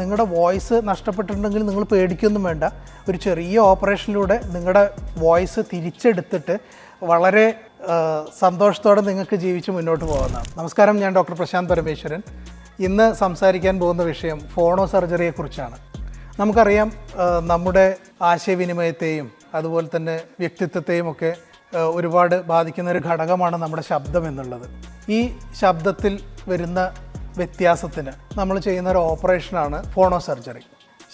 നിങ്ങളുടെ വോയിസ് നഷ്ടപ്പെട്ടിട്ടുണ്ടെങ്കിൽ നിങ്ങൾ പേടിക്കൊന്നും വേണ്ട. ഒരു ചെറിയ ഓപ്പറേഷനിലൂടെ നിങ്ങളുടെ വോയിസ് തിരിച്ചെടുത്തിട്ട് വളരെ സന്തോഷത്തോടെ നിങ്ങൾക്ക് ജീവിച്ച് മുന്നോട്ട് പോകുന്നതാണ് നമസ്കാരം ഞാൻ ഡോക്ടർ പ്രശാന്ത് പരമേശ്വരൻ. ഇന്ന് സംസാരിക്കാൻ പോകുന്ന വിഷയം ഫോണോ സർജറിയെക്കുറിച്ചാണ് നമുക്കറിയാം നമ്മുടെ ആശയവിനിമയത്തെയും അതുപോലെ തന്നെ വ്യക്തിത്വത്തെയും ഒക്കെ ഒരുപാട് ബാധിക്കുന്ന ഒരു ഘടകമാണ് നമ്മുടെ ശബ്ദം എന്നുള്ളത്. ഈ ശബ്ദത്തിൽ വരുന്ന വ്യത്യാസത്തിന് നമ്മൾ ചെയ്യുന്ന ഒരു ഓപ്പറേഷനാണ് ഫോണോ സർജറി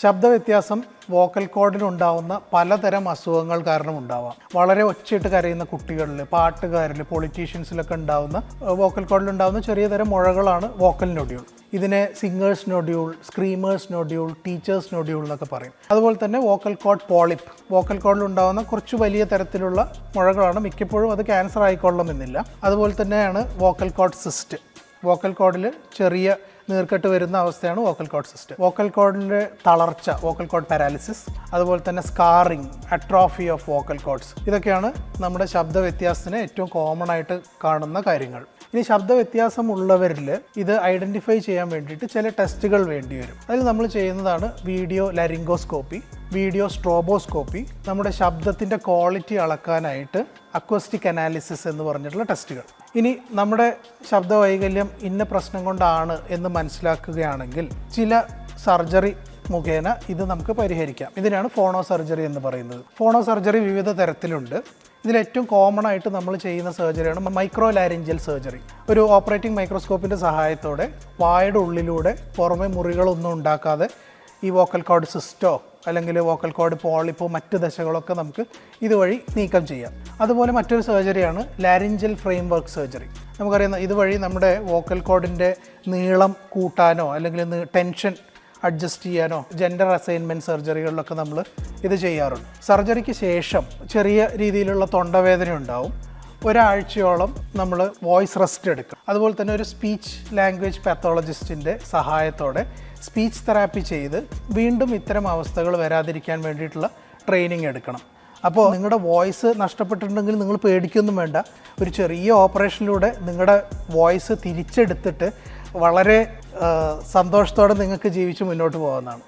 ശബ്ദ വ്യത്യാസം വോക്കൽ കോഡിനുണ്ടാവുന്ന പലതരം അസുഖങ്ങൾ കാരണം ഉണ്ടാവാം വളരെ ഒച്ചയിട്ട് കരയുന്ന കുട്ടികളിൽ പാട്ടുകാരിൽ പൊളിറ്റീഷ്യൻസിലൊക്കെ ഉണ്ടാവുന്ന വോക്കൽ കോഡിൽ ഉണ്ടാകുന്ന ചെറിയ തരം മുഴകളാണ് വോക്കൽ നൊഡ്യൂൾ ഇതിനെ singers nodule screamers nodule teachers nodule എന്നൊക്കെ പറയും. അതുപോലെ തന്നെ വോക്കൽ കോഡ് പോളിപ്പ് വോക്കൽ കോഡിൽ ഉണ്ടാകുന്ന കുറച്ച് വലിയ തരത്തിലുള്ള മുഴകളാണ് മിക്കപ്പോഴും അത് ക്യാൻസർ ആയിക്കൊള്ളണമെന്നില്ല. അതുപോലെ തന്നെയാണ് വോക്കൽ കോഡ് സിസ്റ്റ് വോക്കൽ കോഡിൽ ചെറിയ നീർക്കെട്ട് വരുന്ന അവസ്ഥയാണ് വോക്കൽ കോഡ് സിസ്റ്റം. വോക്കൽ കോഡിന്റെ തളർച്ച വോക്കൽ കോഡ് പാരാലിസിസ് അതുപോലെ തന്നെ scarring atrophy of vocal cords. ഇതൊക്കെയാണ് നമ്മുടെ ശബ്ദ വ്യത്യാസത്തിന് ഏറ്റവും കോമൺ ആയിട്ട് കാണുന്ന കാര്യങ്ങൾ. ഇനി ശബ്ദ വ്യത്യാസം ഉള്ളവരിൽ ഇത് ഐഡന്റിഫൈ ചെയ്യാൻ വേണ്ടിയിട്ട് ചില ടെസ്റ്റുകൾ വേണ്ടി വരും. അതിൽ നമ്മൾ ചെയ്യുന്നതാണ് വീഡിയോ ലരിങ്കോസ്കോപ്പി വീഡിയോ സ്ട്രോബോസ്കോപ്പി നമ്മുടെ ശബ്ദത്തിന്റെ ക്വാളിറ്റി അളക്കാനായിട്ട് അക്വസ്റ്റിക് അനാലിസിസ് എന്ന് പറഞ്ഞിട്ടുള്ള ടെസ്റ്റുകൾ ഇനി നമ്മുടെ ശബ്ദ വൈകല്യം ഇന്ന പ്രശ്നം കൊണ്ടാണ് എന്ന് മനസ്സിലാക്കുകയാണെങ്കിൽ ചില സർജറി മുഖേന ഇത് നമുക്ക് പരിഹരിക്കാം. ഇതിനാണ് ഫോണോ സർജറി എന്ന് പറയുന്നത്. ഫോണോ സർജറി വിവിധ തരത്തിലുണ്ട്. ഇതിൽ ഏറ്റവും കോമൺ ആയിട്ട് നമ്മൾ ചെയ്യുന്ന സർജറിയാണ് മൈക്രോ ലാരിഞ്ചൽ സർജറി ഒരു ഓപ്പറേറ്റിംഗ് മൈക്രോസ്കോപ്പിന്റെ സഹായത്തോടെ വായുടെ ഉള്ളിലൂടെ പുറമെ മുറികളൊന്നും ഉണ്ടാക്കാതെ ഈ വോക്കൽ കോഡ് സിസ്റ്റോ അല്ലെങ്കിൽ വോക്കൽ കോഡ് പോളിപ്പോ മറ്റ് ദശകളൊക്കെ നമുക്ക് ഇതുവഴി നീക്കം ചെയ്യാം. അതുപോലെ മറ്റൊരു സർജറിയാണ് ലാരിഞ്ചൽ ഫ്രെയിം വർക്ക് സർജറി. നമുക്കറിയാം ഇതുവഴി നമ്മുടെ വോക്കൽ കോഡിന്റെ നീളം കൂട്ടാനോ അല്ലെങ്കിൽ ടെൻഷൻ അഡ്ജസ്റ്റ് ചെയ്യാനോ ജെൻഡർ അസൈൻമെന്റ് സർജറികളിലൊക്കെ നമ്മൾ ഇത് ചെയ്യാറുണ്ട്. സർജറിക്ക് ശേഷം ചെറിയ രീതിയിലുള്ള തൊണ്ടവേദന ഉണ്ടാവും. ഒരാഴ്ചയോളം നമ്മൾ വോയിസ് റെസ്റ്റ് എടുക്കും. അതുപോലെ തന്നെ ഒരു സ്പീച്ച് ലാംഗ്വേജ് പാത്തോളജിസ്റ്റിന്റെ സഹായത്തോടെ സ്പീച്ച് തെറാപ്പി ചെയ്ത് വീണ്ടും ഇത്തരം അവസ്ഥകൾ വരാതിരിക്കാൻ വേണ്ടിയിട്ടുള്ള ട്രെയിനിങ് എടുക്കണം. അപ്പോൾ നിങ്ങളുടെ വോയിസ് നഷ്ടപ്പെട്ടിട്ടുണ്ടെങ്കിൽ നിങ്ങൾ പേടിക്കൊന്നും വേണ്ട. ഒരു ചെറിയ ഓപ്പറേഷനിലൂടെ നിങ്ങളുടെ വോയിസ് തിരിച്ചെടുത്തിട്ട് വളരെ സന്തോഷത്തോടെ നിങ്ങൾക്ക് ജീവിച്ച് മുന്നോട്ട് പോകുന്നതാണ്